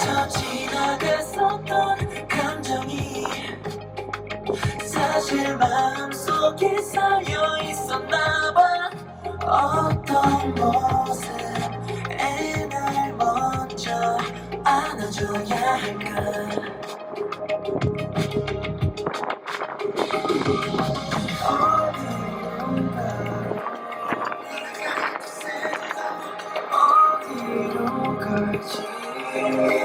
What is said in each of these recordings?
스쳐 지나갔었던 감정이 사실 마음속에 쌓여 있었나봐. 어떤 모습에 날 먼저 안아줘야 할까?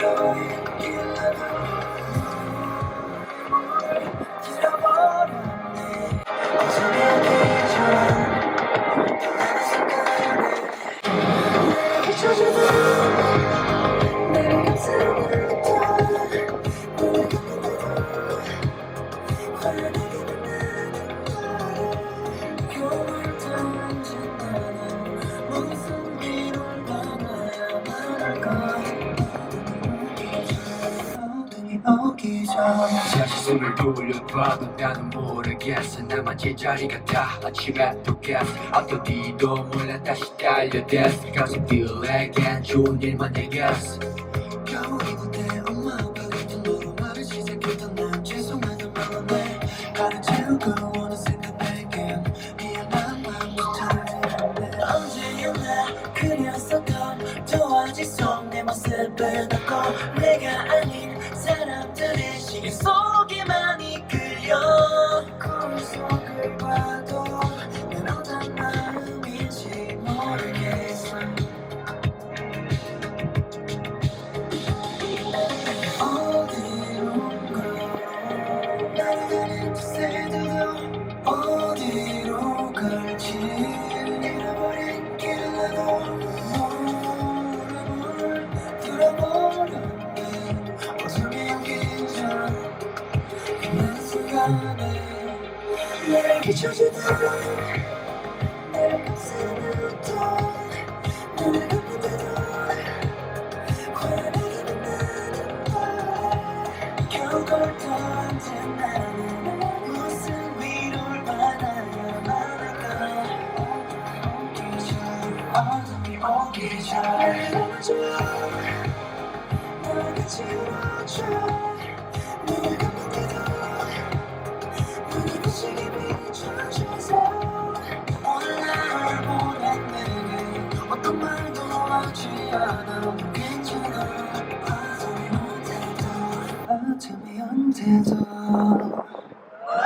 you. 다시 손을 돌려봐도 나는 모르겠어. 나만 제자리 같아 아침에 똑같아 어떤 뒤도 몰라 다시 달려댔어. 가족들에겐 좋은 일만 얘기했어 그때 엄마 아빠가 등도로 말을 시작했던 난 죄송하단 말었네. 가르치고 어느샌가 내겐 미안한 마음부터 언제였나 그렸었던 도화지 속내 모습을 사람들의 시속에만 이끌려. 거울 속을 봐도 난 어떤 마음인지 모르겠어. 어디론가 날아가는 새들도 나를 비춰주던 나를 감싸놓던 눈을 감는데도 환하게 빛나는 걸 겨울 던진 나는 무슨 위로를 받아야만 할까? 오기 전 어둠이 오기 전. 안아줘 너가 지워줘